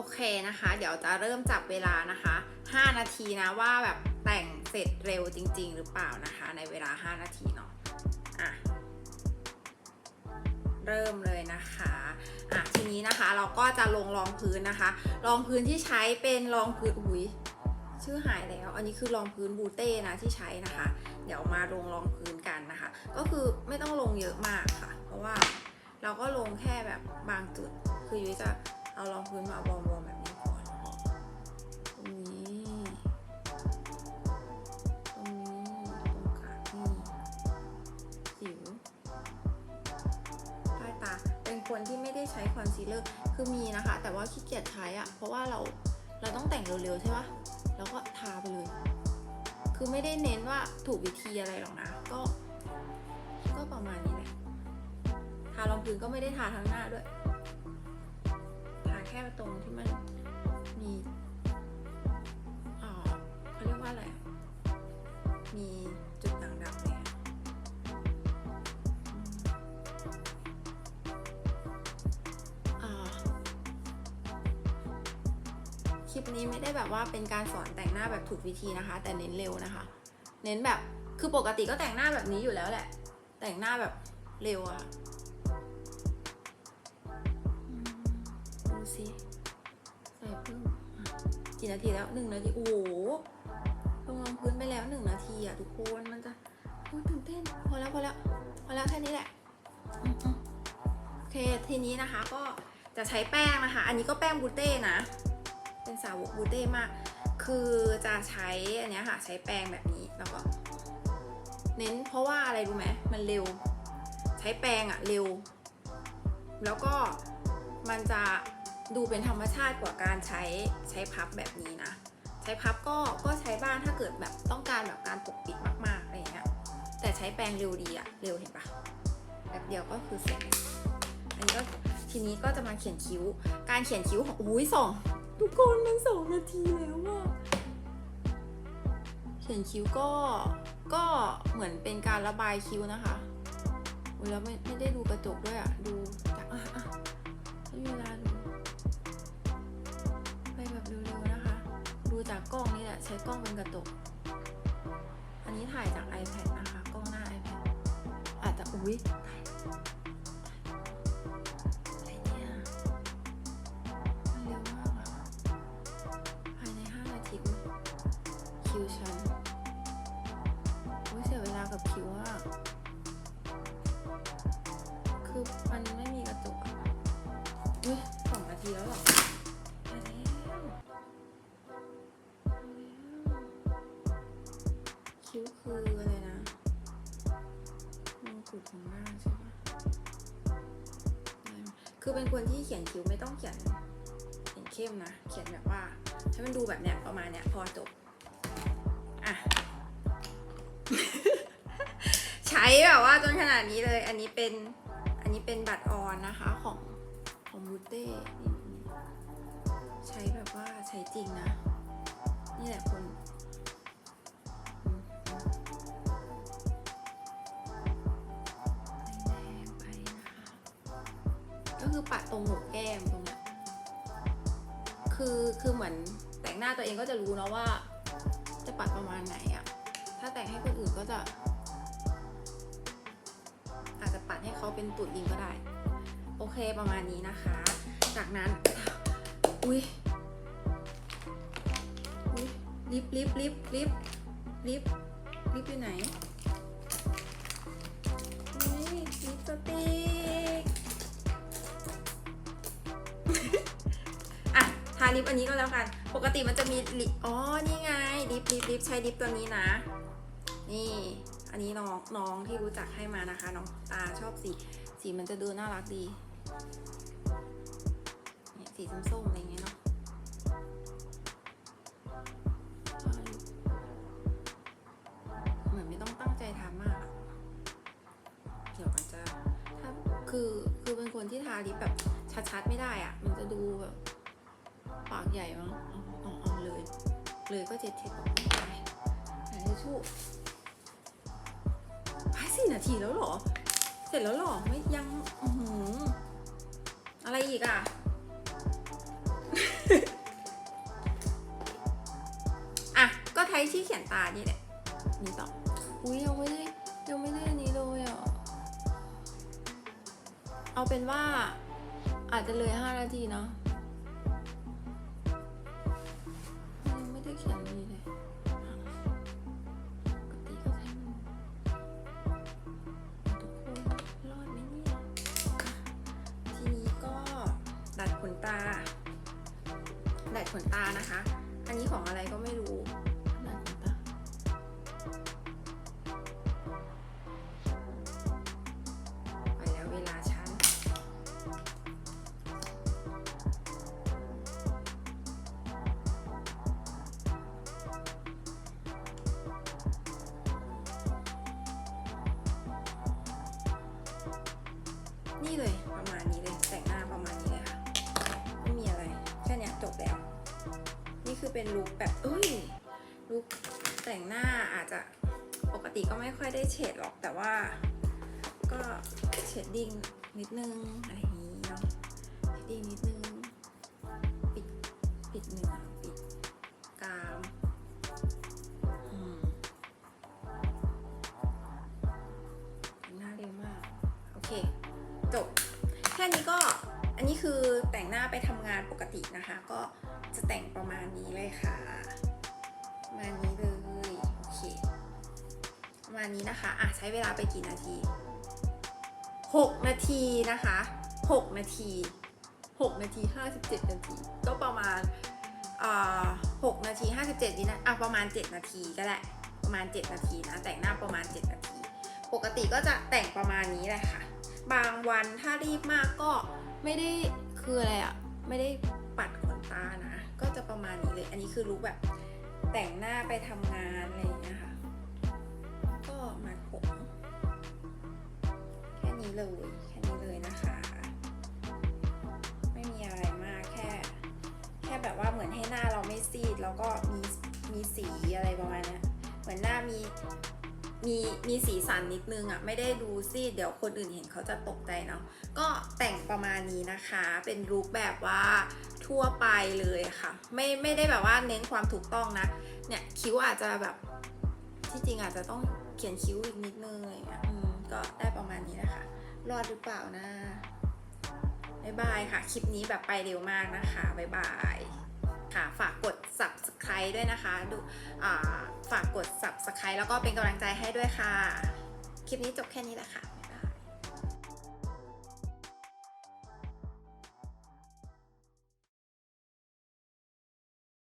โอเคนะคะ เดี๋ยวจะเริ่มจับเวลานะคะ 5 นาทีนะว่าแบบแต่งเสร็จเร็วจริง ๆ หรือเปล่านะคะ ในเวลา 5 นาทีเนาะอะเริ่มเลยนะคะอะทีนี้นะคะเราก็จะลงรองพื้นนะคะ รองพื้นที่ใช้เป็นรองพื้นอุ้ยชื่อหายแล้ว อันนี้คือรองพื้นบูเต้นะที่ใช้นะคะ เดี๋ยวมาลงรองพื้นกันนะคะ ก็คือไม่ต้องลงเยอะมากค่ะ เพราะว่าเราก็ลงแค่แบบบางจุด คือยุ้ยจะเอารองพื้นมาวอร์มๆแบ ซีลเลอร์คือมีนะคะ แต่ว่าขี้เกียจใช้อะเพราะว่าเราเราต้องแต่งเร็วๆใช่ปะแล้วก็ทาไปเลย คือไม่ได้เน้นว่าถูกวิธีอะไรหรอกนะ ก็ ก็ประมาณนี้แหละทารองพื้นก็ไม่ได้ทาทั้งหน้าด้วย ทาแค่ตรงที่มัน ลิปนี้ไม่ได้แบบว่าเป็นการสอนแต่งหน้าแบบถูกวิธีนะคะ แต่เน้นเร็วนะคะ เน้นแบบคือปกติก็แต่งหน้าแบบนี้อยู่แล้วแหละ แต่งหน้าแบบเร็วอะดูสิใส่เพิ่มกี่นาทีแล้วหนึ่งนาทีโอ้โหลงรองพื้นไปแล้วหนึ่งนาทีอะทุกคนมันจะโอ้ตื่นเต้นพอแล้วพอแล้วพอแล้วแค่นี้แหละโอเคทีนี้นะคะก็จะใช้แป้งนะคะ อันนี้ก็แป้งบูเต้นะ เป็นสาวกบูเต้มาก คือจะใช้อันนี้ค่ะ ใช้แป้งแบบนี้แล้วก็เน้นเพราะว่าอะไรรู้ไหมมันเร็ว ใช้แป้งอะเร็ว แล้วก็มันจะดูเป็นธรรมชาติกว่าการใช้ใช้พับแบบนี้นะ ใช้พับก็ก็ใช้บ้างถ้าเกิดแบบต้องการแบบการปกปิดมากๆอะไรอย่างเงี้ยแต่ใช้แปรงเร็วดีอะเร็วเห็นปะแบบเดียวก็คือเสร็จอันนี้ก็ทีนี้ก็จะมาเขียนคิ้ว การเขียนคิ้วของอุ้ยสอง ทุกคนมันสองนาทีแล้วอะเขียนคิ้วก็ก็เหมือนเป็นการระบายคิ้วนะคะแล้วไม่ไม่ได้ดูกระจกด้วยอะดูจากอะอะไม่มีเวลาดูไปแบบเร็วๆนะคะ ดูจากกล้องนี่แหละใช้กล้องเป็นกระจกอันนี้ถ่ายจาก iPad นะคะ กล้องหน้า iPad อาจจะอุ้ยถ่าย คิวฉันอุ้ยเสียเวลากับคิวอะคือมันไม่มีกระจกอุ้ยสองนาทีแล้วหรอคิ้วคืออะไรนะมงกุฎของหน้าใช่ปะได้ไหมคือเป็นคนที่เขียนคิ้วไม่ต้องเขียนเขียนเข้มนะ เขียนแบบว่าให้มันดูแบบเนี้ยประมาณเนี้ยพอจบ อะ ใช้แบบว่าจนขนาดนี้เลย อันนี้เป็น อันนี้เป็นบัตรออนนะคะของของบูเต้ใช้แบบว่าใช้จริงนะ นี่แหละคนปะคะก็คือปัดตรงหนกแก้มตรงนี้คือ คือเหมือนแต่งหน้าตัวเองก็จะรู้เนาะว่า จะปัดประมาณไหนอะถ้าแต่งให้คนอื่นก็จะ อาจจะปัดให้เขาเป็นตุ่ยิงก็ได้ โอเคประมาณนี้นะคะ จากนั้น อุ้ยอุ้ยลิฟต์ลิฟต์ลิฟต์ลิฟต์ลิฟต์ลิฟต์อยู่ไหน ทาลิปอันนี้ก็แล้วกัน ปกติมันจะมีลิปอ๋อ นี่ไง ลิปลิปลิปใช้ลิปตัวนี้นะ นี่ อันนี้น้องน้องที่รู้จักให้มานะคะ น้องตาชอบสี สีมันจะดูน่ารักดี สีส้มๆอะไรเงี้ยเนาะเหมือนไม่ต้องตั้งใจทำมาก เดี๋ยวมันจะ ถ้า คือ คือเป็นคนที่ทาลิปแบบชัดๆไม่ได้อะมันจะดูแบบ อักใหญ่มั้งเอาเอาเลย เลยก็เจ็ดเทปออกไปไหนทิชู้ห้าสี่นาทีแล้วหรอ เสร็จแล้วหรอ ไม่ยังอืออะไรอีกอะ อะ ก็ใช้ชี้เขียนตานี่แหละ นี่ต่อ อุ้ยยังไม่ได้ยังไม่ได้อันนี้เลยอะ เอาเป็นว่าอาจจะเลยห้านาทีเนาะ นตาดัดขนตานะคะ อันนี้ของอะไรก็ไม่รู้ดัดขนตาไปแล้วเวลาฉัน นี่เลยประมาณนี้เลย คือเป็นลุคแบบเอ้ยลุคแต่งหน้าอาจจะปกติก็ไม่ค่อยได้เฉดหรอกแต่ว่า ก็เชดดิ้งนิดนึงอะไรอย่างนี้เนาะเชดดิ้งนิดนึง ปิดปิดเหนือปิดกรามหน้าเร็วมาก โอเค จบ แค่นี้ก็อันนี้คือแต่งหน้าไปทำงานปกตินะคะ ก็จะแต่งประ นี้เลยค่ะ มานี้เลยโอเคประมาณนี้นะคะอะใช้เวลาไปกี่นาที 6 นาทีนะคะ 6 นาที 6 นาที 57 นาที ก็ประมาณอ่า6นาที 57วินาอะประมาณ 7 นาทีก็ได้ประมาณ 7 นาทีนะแต่งหน้าประมาณ 7 นาที ปกติก็จะแต่งประมาณนี้แหละค่ะ บางวันถ้ารีบมากก็ไม่ได้คืออะไรอะไม่ได้ อันนี้คือลุคแบบแต่งหน้าไปทำงานอะไรอย่างเงี้ยค่ะ ก็มาผม แค่นี้เลย แค่นี้เลยนะคะ ไม่มีอะไรมากแค่ แค่แบบว่าเหมือนให้หน้าเราไม่ซีด แล้วก็มีมีสีอะไรประมาณนี้เหมือนหน้ามีมีมีสีสันนิดนึงอะ่ะไม่ได้ดูซีดเดี๋ยวคนอื่นเห็นเขาจะตกใจเนาะก็แต่งประมาณนี้นะคะ เป็นลุคแบบว่า ทั่วไปเลยค่ะ ไม่ไม่ได้แบบว่าเน้นความถูกต้องนะ เนี่ยคิ้วอาจจะแบบที่จริงอาจจะต้องเขียนคิ้วอีกนิดนึงอะไรเงี้ยก็ได้ประมาณนี้นะคะ รอดหรือเปล่านะบ๊ายบายค่ะ คลิปนี้แบบไปเร็วมากนะคะบ๊ายบายค่ะ ฝากกด subscribe ด้วยนะคะ ดูฝากกด subscribe แล้วก็เป็นกำลังใจให้ด้วยค่ะ คลิปนี้จบแค่นี้แหละค่ะ